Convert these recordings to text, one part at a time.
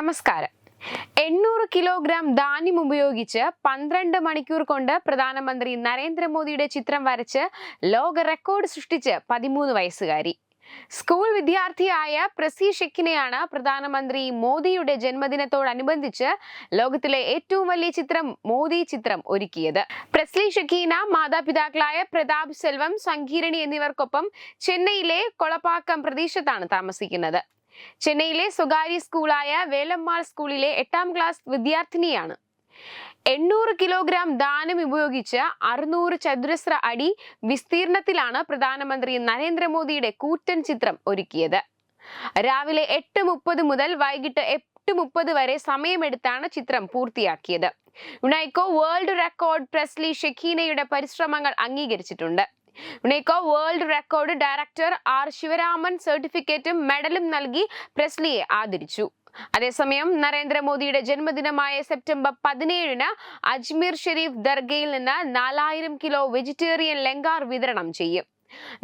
നമസ്കാരം. എണ്ണൂറ് കിലോഗ്രാം ധാന്യം ഉപയോഗിച്ച് പന്ത്രണ്ട് മണിക്കൂർ കൊണ്ട് പ്രധാനമന്ത്രി നരേന്ദ്രമോദിയുടെ ചിത്രം വരച്ച് ലോക റെക്കോർഡ് സൃഷ്ടിച്ച് പതിമൂന്ന് വയസ്സുകാരി. സ്കൂൾ വിദ്യാർത്ഥിയായ പ്രസി ഷെക്കിനെയാണ് പ്രധാനമന്ത്രി മോദിയുടെ ജന്മദിനത്തോടനുബന്ധിച്ച് ലോകത്തിലെ ഏറ്റവും വലിയ ചിത്രം മോദി ചിത്രം ഒരുക്കിയത്. പ്രസ്ലി ഷെക്കീന മാതാപിതാക്കളായ പ്രതാപ് സെൽവം സംഗീരണി എന്നിവർക്കൊപ്പം ചെന്നൈയിലെ കൊളപ്പാക്കം പ്രദേശത്താണ് താമസിക്കുന്നത്. ചെന്നൈയിലെ സ്വകാര്യ സ്കൂളായ വേലമ്മാൾ സ്കൂളിലെ എട്ടാം ക്ലാസ് വിദ്യാർത്ഥിനിയാണ്. എണ്ണൂറ് കിലോഗ്രാം ദാനം ഉപയോഗിച്ച് അറുന്നൂറ് ചതുരശ്ര അടി വിസ്തീർണത്തിലാണ് പ്രധാനമന്ത്രി നരേന്ദ്രമോദിയുടെ കൂറ്റൻ ചിത്രം ഒരുക്കിയത്. രാവിലെ എട്ട് മുപ്പത് മുതൽ വൈകിട്ട് എട്ട് മുപ്പത് വരെ സമയമെടുത്താണ് ചിത്രം പൂർത്തിയാക്കിയത്. യുണൈക്കോ വേൾഡ് റെക്കോർഡ് പ്രസ്ലി ഷെഖീനയുടെ പരിശ്രമങ്ങൾ അംഗീകരിച്ചിട്ടുണ്ട്. Unique world record director R Sivaraman സർട്ടിഫിക്കറ്റും മെഡലും നൽകി പ്രസ്ലിയെ ആദരിച്ചു. അതേസമയം നരേന്ദ്രമോദിയുടെ ജന്മദിനമായ സെപ്റ്റംബർ പതിനേഴിന് അജ്മീർ ഷെരീഫ് ദർഗയിൽ നിന്ന് നാലായിരം കിലോ വെജിറ്റേറിയൻ ലങ്കാർ വിതരണം ചെയ്യും.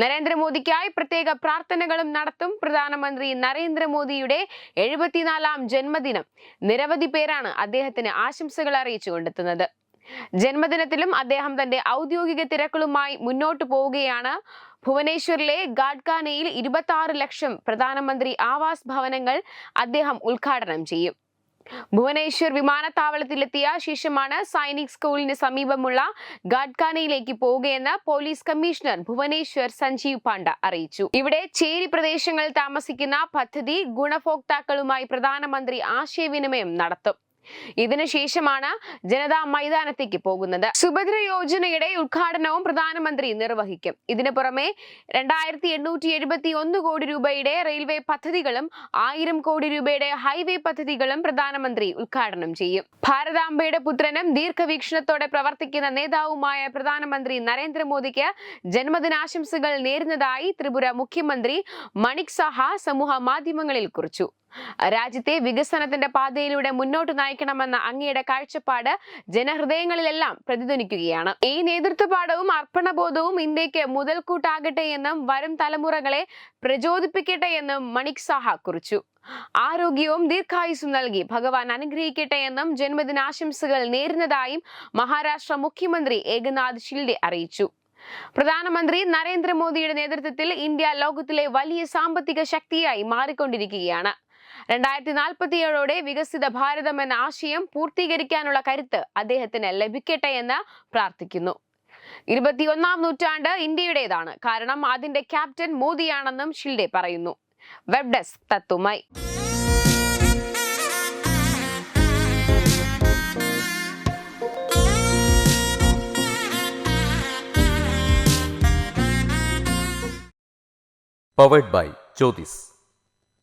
നരേന്ദ്രമോദിക്കായി പ്രത്യേക പ്രാർത്ഥനകളും നടത്തും പ്രധാനമന്ത്രി നരേന്ദ്രമോദിയുടെ എഴുപത്തിനാലാം ജന്മദിനം. നിരവധി പേരാണ് അദ്ദേഹത്തിന് ആശംസകൾ അറിയിച്ചു കൊണ്ടെത്തുന്നത് ജന്മദിനത്തിലും അദ്ദേഹം തന്റെ ഔദ്യോഗിക തിരക്കുകളുമായി മുന്നോട്ടു പോവുകയാണ്. ഭുവനേശ്വറിലെ ഗാഡ്കാനയിൽ ഇരുപത്തി ആറ് ലക്ഷം പ്രധാനമന്ത്രി ആവാസ് ഭവനങ്ങൾ അദ്ദേഹം ഉദ്ഘാടനം ചെയ്യും. ഭുവനേശ്വർ വിമാനത്താവളത്തിലെത്തിയ ശേഷമാണ് സൈനിക് സ്കൂളിന് സമീപമുള്ള ഗാഡ്കാനയിലേക്ക് പോവുകയെന്ന് പോലീസ് കമ്മീഷണർ ഭുവനേശ്വർ സഞ്ജീവ് പാണ്ഡ അറിയിച്ചു. ഇവിടെ ചേരി പ്രദേശങ്ങളിൽ താമസിക്കുന്ന പദ്ധതി ഗുണഭോക്താക്കളുമായി പ്രധാനമന്ത്രി ആശയവിനിമയം നടത്തും. ഇതിനുശേഷമാണ് ജനതാ മൈതാനത്തേക്ക് പോകുന്നത്. സുഭദ്ര യോജനയുടെ ഉദ്ഘാടനവും പ്രധാനമന്ത്രി നിർവഹിക്കും. ഇതിനു പുറമെ രണ്ടായിരത്തി എണ്ണൂറ്റി എഴുപത്തി ഒന്ന് കോടി രൂപയുടെ റെയിൽവേ പദ്ധതികളും ആയിരം കോടി രൂപയുടെ ഹൈവേ പദ്ധതികളും പ്രധാനമന്ത്രി ഉദ്ഘാടനം ചെയ്യും. ഭാരതാംബയുടെ പുത്രനും ദീർഘവീക്ഷണത്തോടെ പ്രവർത്തിക്കുന്ന നേതാവുമായ പ്രധാനമന്ത്രി നരേന്ദ്രമോദിക്ക് ജന്മദിനാശംസകൾ നേരുന്നതായി ത്രിപുര മുഖ്യമന്ത്രി മണിക് സഹ സമൂഹ മാധ്യമങ്ങളിൽ കുറിച്ചു. രാജ്യത്തെ വികസനത്തിന്റെ പാതയിലൂടെ മുന്നോട്ട് നയിക്കണമെന്ന അങ്ങയുടെ കാഴ്ചപ്പാട് ജനഹൃദയങ്ങളിലെല്ലാം പ്രതിധ്വനിക്കുകയാണ്. ഈ നേതൃത്വപാഠവും അർപ്പണബോധവും ഇന്ത്യയ്ക്ക് മുതൽക്കൂട്ടാകട്ടെ എന്നും വരും തലമുറകളെ പ്രചോദിപ്പിക്കട്ടെ എന്നും മണിക് സാഹ കുറിച്ചു. ആരോഗ്യവും ദീർഘായുസും നൽകി ഭഗവാൻ അനുഗ്രഹിക്കട്ടെ എന്നും ജന്മദിനാശംസകൾ നേരുന്നതായും മഹാരാഷ്ട്ര മുഖ്യമന്ത്രി ഏകനാഥ് ഷിൽഡെ അറിയിച്ചു. പ്രധാനമന്ത്രി നരേന്ദ്രമോദിയുടെ നേതൃത്വത്തിൽ ഇന്ത്യ ലോകത്തിലെ വലിയ സാമ്പത്തിക ശക്തിയായി മാറിക്കൊണ്ടിരിക്കുകയാണ്. രണ്ടായിരത്തി നാൽപ്പത്തിയേഴോടെ വികസിത ഭാരതം എന്ന ആശയം പൂർത്തീകരിക്കാനുള്ള കരുത്ത് അദ്ദേഹത്തിന് ലഭിക്കട്ടെ എന്ന് പ്രാർത്ഥിക്കുന്നു. ഇരുപത്തിയൊന്നാം നൂറ്റാണ്ട് ഇന്ത്യയുടേതാണ്. കാരണം അതിന്റെ ക്യാപ്റ്റൻ മോദിയാണെന്നും ഷിൽഡെ പറയുന്നു. Web desk